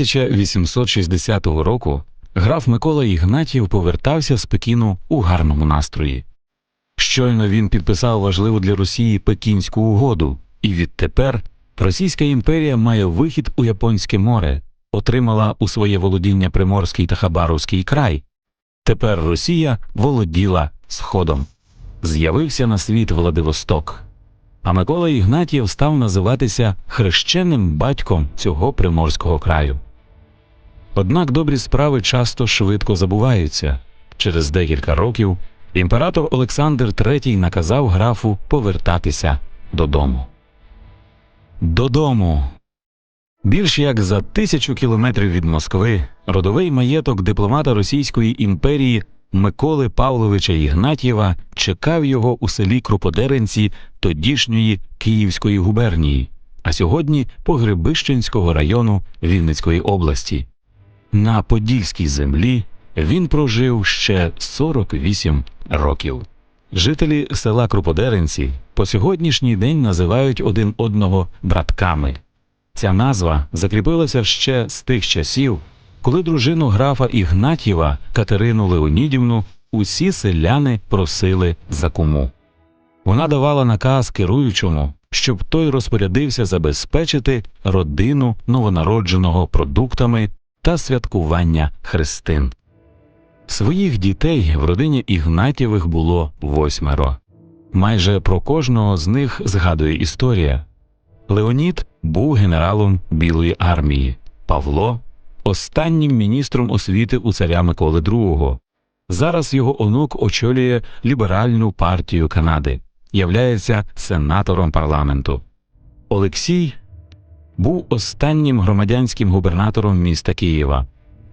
1860 року граф Микола Ігнатів повертався з Пекіну у гарному настрої. Щойно він підписав важливу для Росії Пекінську угоду, і відтепер Російська імперія має вихід у Японське море, отримала у своє володіння Приморський та Хабаровський край. Тепер Росія володіла Сходом. З'явився на світ Владивосток. А Микола Ігнатів став називатися хрещеним батьком цього приморського краю. Однак добрі справи часто швидко забуваються. Через декілька років імператор Олександр III наказав графу повертатися додому. Додому. Більш як за тисячу кілометрів від Москви родовий маєток дипломата Російської імперії Миколи Павловича Ігнатєва чекав його у селі Круподеренці тодішньої Київської губернії, а сьогодні Погребищенського району Вінницької області. На Подільській землі він прожив ще 48 років. Жителі села Круподеренці по сьогоднішній день називають один одного братками. Ця назва закріпилася ще з тих часів, коли дружину графа Ігнатєва Катерину Леонідівну усі селяни просили за куму. Вона давала наказ керуючому, щоб той розпорядився забезпечити родину новонародженого продуктами та святкування хрестин. Своїх дітей в родині Ігнатєвих було восьмеро. Майже про кожного з них згадує історія. Леонід був генералом Білої армії, Павло останнім міністром освіти у царя Миколи II. Зараз його онук очолює ліберальну партію Канади, являється сенатором парламенту. Олексій був останнім громадянським губернатором міста Києва.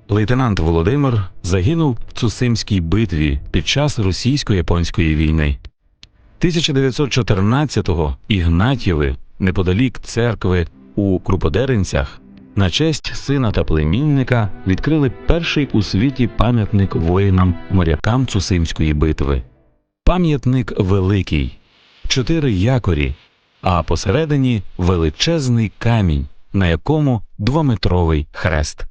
Лейтенант Володимир загинув в Цусимській битві під час російсько-японської війни. 1914-го Ігнатєви неподалік церкви у Круподеренцях на честь сина та племінника відкрили перший у світі пам'ятник воїнам морякам Цусимської битви. Пам'ятник великий, чотири якорі, а посередині величезний камінь, на якому двометровий хрест.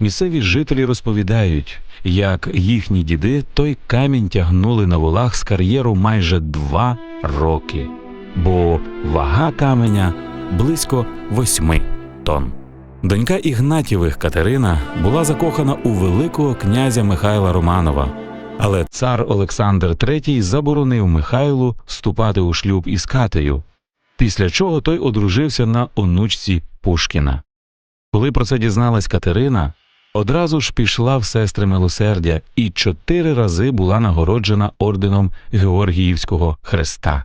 Місцеві жителі розповідають, як їхні діди той камінь тягнули на волах з кар'єру майже два роки, бо вага каменя близько восьми тонн. Донька Ігнатєвих Катерина була закохана у великого князя Михайла Романова, але цар Олександр III заборонив Михайлу вступати у шлюб із Катею, після чого той одружився на онучці Пушкіна. Коли про це дізналась Катерина, одразу ж пішла в сестри милосердя і чотири рази була нагороджена орденом Георгіївського хреста.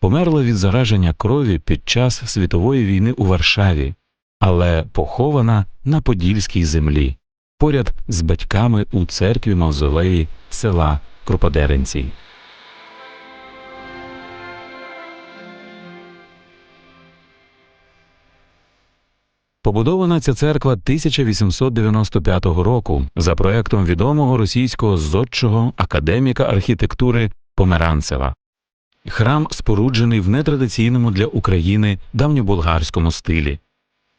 Померла від зараження крові під час світової війни у Варшаві, але похована на Подільській землі, поряд з батьками у церкві мавзолеї села Круподеренці. Побудована ця церква 1895 року за проектом відомого російського зодчого академіка архітектури Померанцева. Храм споруджений в нетрадиційному для України давньобулгарському стилі.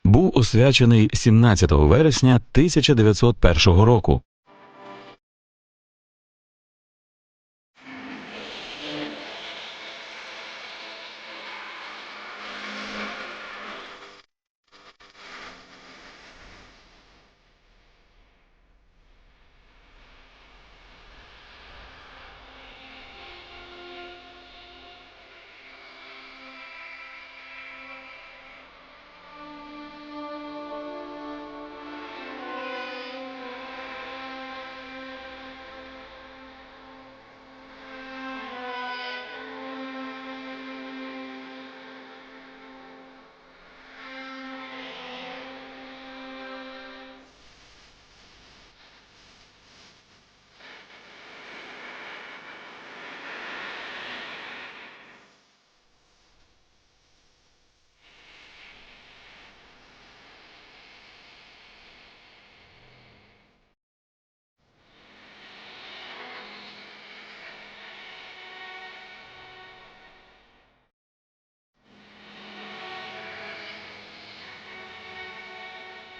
Був освячений 17 вересня 1901 року.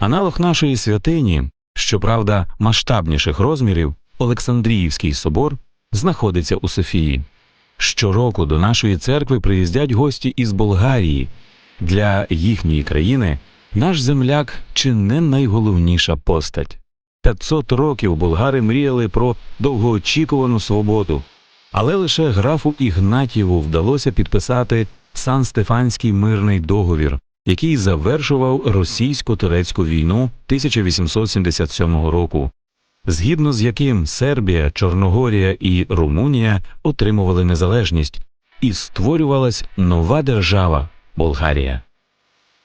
Аналог нашої святині, щоправда, масштабніших розмірів, Олександріївський собор, знаходиться у Софії. Щороку до нашої церкви приїздять гості із Болгарії. Для їхньої країни наш земляк чи не найголовніша постать. 500 років болгари мріяли про довгоочікувану свободу, але лише графу Ігнатєву вдалося підписати Сан-Стефанський мирний договір, який завершував російсько-турецьку війну 1877 року, згідно з яким Сербія, Чорногорія і Румунія отримували незалежність, і створювалась нова держава Болгарія.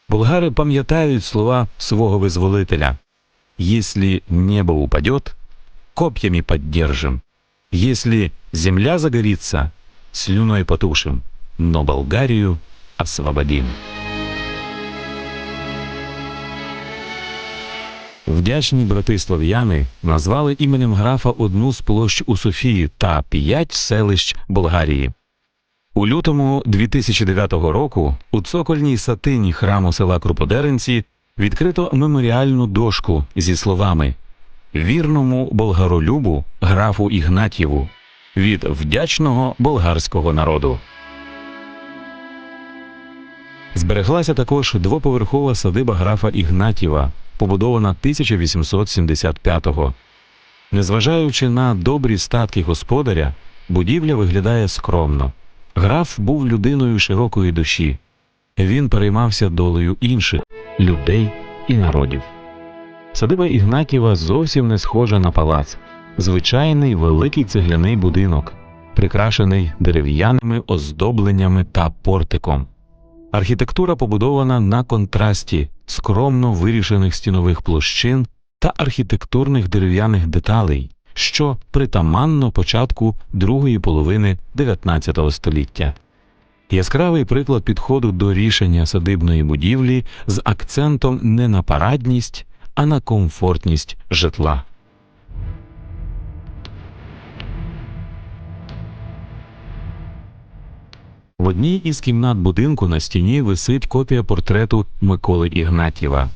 Болгари пам'ятають слова свого визволителя «Если небо упадет, копьями поддержим, если земля загорится, слюной потушим, но Болгарию освободим». Вдячні брати слов'яни назвали іменем графа одну з площ у Софії та п'ять селищ Болгарії. У лютому 2009 року у цокольній сатині храму села Круподеренці відкрито меморіальну дошку зі словами Вірному болгаролюбу графу Ігнатєву від вдячного болгарського народу. Збереглася також двоповерхова садиба графа Ігнатєва, побудована 1875-го. Незважаючи на добрі статки господаря, будівля виглядає скромно. Граф був людиною широкої душі. Він переймався долею інших людей і народів. Садиба Ігнатєва зовсім не схожа на палац. Звичайний великий цегляний будинок, прикрашений дерев'яними оздобленнями та портиком. Архітектура побудована на контрасті скромно вирішених стінових площин та архітектурних дерев'яних деталей, що притаманно початку другої половини 19 століття. Яскравий приклад підходу до рішення садибної будівлі з акцентом не на парадність, а на комфортність житла. Одній із кімнат будинку на стіні висить копія портрету Миколи Ігнатєва.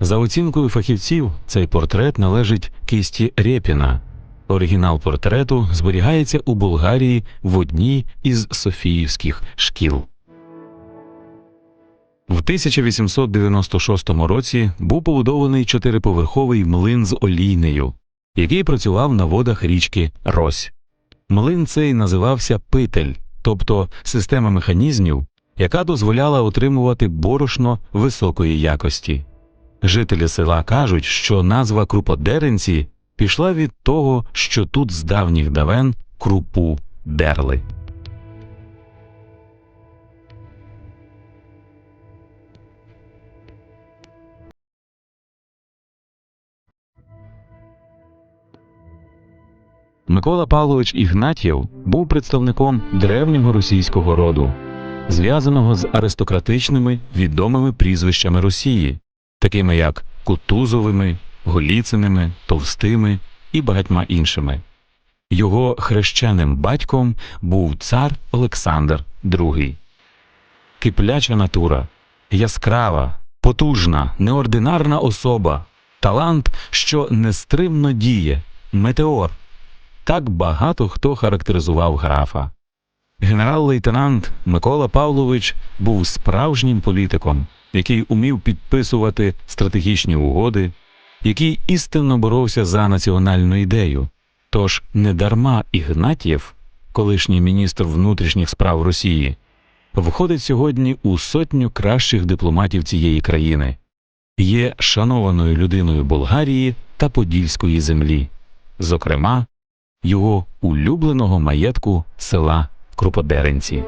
За оцінкою фахівців, цей портрет належить кисті Рєпіна. Оригінал портрету зберігається у Болгарії в одній із Софіївських шкіл. В 1896 році був побудований чотириповерховий млин з олійнею, який працював на водах річки Рось. Млин цей називався Питель, тобто система механізмів, яка дозволяла отримувати борошно високої якості. Жителі села кажуть, що назва Круподеренці пішла від того, що тут з давніх давен крупу дерли. Микола Павлович Ігнатєв був представником древнього російського роду, зв'язаного з аристократичними відомими прізвищами Росії, такими як Кутузовими, Голіциними, Товстими і багатьма іншими. Його хрещеним батьком був цар Олександр II. Кипляча натура, яскрава, потужна, неординарна особа, талант, що нестримно діє, метеор. Так багато хто характеризував графа. Генерал-лейтенант Микола Павлович був справжнім політиком, який умів підписувати стратегічні угоди, який істинно боровся за національну ідею. Тож недарма Ігнатєв, колишній міністр внутрішніх справ Росії, входить сьогодні у сотню кращих дипломатів цієї країни, є шанованою людиною Болгарії та Подільської землі, зокрема, його улюбленого маєтку села Круподеренці.